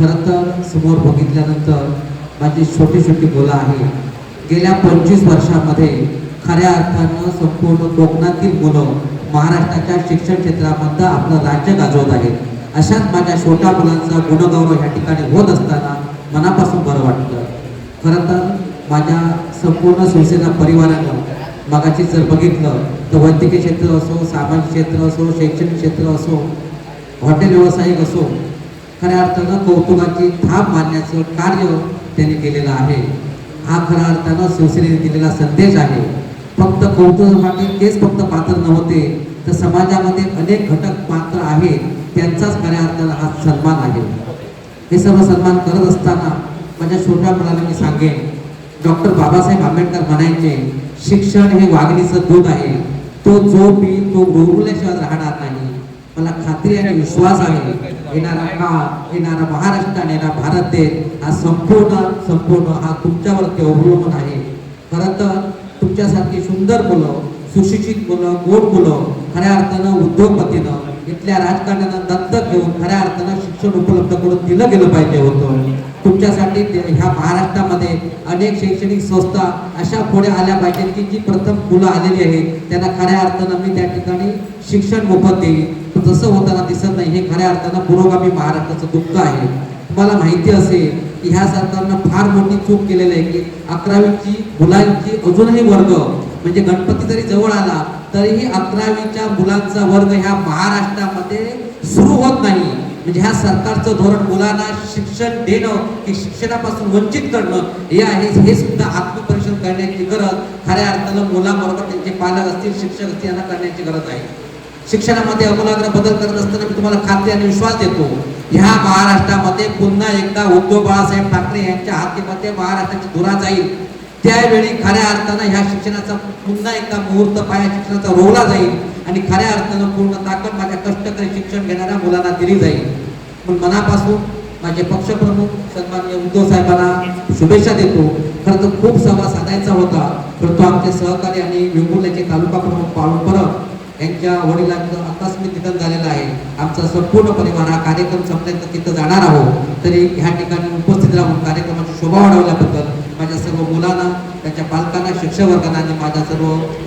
खरं तर समोर बघितल्यानंतर माझी छोटी छोटी मुलं आहे गेल्या पंचवीस वर्षामध्ये खऱ्या अर्थानं संपूर्ण कोकणातील मुलं महाराष्ट्राच्या शिक्षण क्षेत्रामध्ये आपलं राज्य गाजवत आहेत. अशाच माझ्या छोट्या मुलांचा गुणगौरव ह्या ठिकाणी होत असताना मनापासून बरं वाटतं. खरं तर माझ्या संपूर्ण शिवसेना परिवारानं मागाची जर बघितलं तर वैद्यकीय क्षेत्र असो सामाजिक क्षेत्र असो शैक्षणिक क्षेत्र असो हॉटेल व्यावसायिक असो खऱ्या अर्थानं कौतुकाची थाप मारण्याचं कार्य त्यांनी केलेलं आहे. हा खऱ्या अर्थानं शिवसेनेने दिलेला संदेश आहे. फक्त कौतुकासाठी तेच फक्त पात्र नव्हते तर समाजामध्ये अनेक घटक पात्र आहेत त्यांचाच खऱ्या अर्थानं हा सन्मान आहे. हे सर्व सन्मान करत असताना माझ्या छोट्या मुलाला मी सांगेन डॉक्टर बाबासाहेब आंबेडकर म्हणायचे शिक्षण हे वागणीचं दूध आहे. तो जो पी तो गोरुल्याशिवाय राहणार नाही. मला खात्री आणि विश्वास आहे येणारा काळ येणारा महाराष्ट्र आणि येणारा भारत देश हा संपूर्ण संपूर्ण हा तुमच्यावरती अवलंबून आहे. खरं तर तुमच्यासारखी सुंदर मुलं सुशिक्षित मुलं गोड मुलं खऱ्या अर्थानं उद्योगपतीनं इथल्या राजकारण्यानं दत्तक घेऊन खऱ्या अर्थानं शिक्षण उपलब्ध करून दिलं गेलं पाहिजे होतं. तुमच्यासाठी ह्या महाराष्ट्रामध्ये अनेक शैक्षणिक संस्था अशा पुढे आल्या पाहिजेत की जी प्रथम मुलं आलेली आहेत त्यांना खऱ्या अर्थानं मी त्या ठिकाणी शिक्षण मोफत देईल पण तसं होताना दिसत नाही हे खऱ्या अर्थानं पुरोगामी महाराष्ट्राचं दुःख आहे. तुम्हाला माहिती असेल की ह्या सरकारनं फार मोठी चूक केलेली आहे की अकरावीची मुलांची अजूनही वर्ग म्हणजे गणपती जरी जवळ आला तरीही अकरावीच्या मुलांचा वर्ग ह्या महाराष्ट्रामध्ये सुरू होत नाही. म्हणजे ह्या सरकारचं धोरण मुलांना शिक्षण देणं की शिक्षणापासून वंचित करणं हे आहे हे सुद्धा आत्मपरीक्षण करण्याची गरज. खऱ्या अर्थानं मुलाबरोबर त्यांचे पालक असतील शिक्षक असतील यांना करण्याची गरज आहे. शिक्षणामध्ये अमूलाग्र बदल करत असताना मी तुम्हाला खात्री आणि विश्वास देतो ह्या महाराष्ट्रामध्ये पुन्हा एकदा उद्धव बाळासाहेब ठाकरे यांच्या हातीमध्ये महाराष्ट्राची धुरा जाईल. त्यावेळी खऱ्या अर्थानं ह्या शिक्षणाचा पुन्हा एकदा मुहूर्त पाया शिक्षणाचा रोवला जाईल आणि खऱ्या अर्थानं पूर्ण ताकद शिक्षण घेणाऱ्या मुलांना दिली जाईल. पण मनापासून माझे पक्षप्रमुख सन्मान्य उद्धव साहेबांना शुभेच्छा देतो. खरं तर खूप सभा साधायचा होता. परंतु आमचे सहकारी आणि वेंगुर्ल्याचे तालुका प्रमुख पाळून परब यांच्या वडिलांचं आकस्मिक निधन झालेलं आहे. आमचा संपूर्ण परिवार हा कार्यक्रम संपल्यानंतर तिथं जाणार आहोत. तरी ह्या ठिकाणी उपस्थित राहून कार्यक्रमाची शोभा वाढवल्याबद्दल माझ्या सर्व मुलांना त्यांच्या पालकांना शिक्षक वर्गांना आणि माझ्या सर्व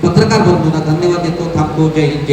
पत्रकार बंधूंना धन्यवाद देतो. थांबतो. जय हिंद. जय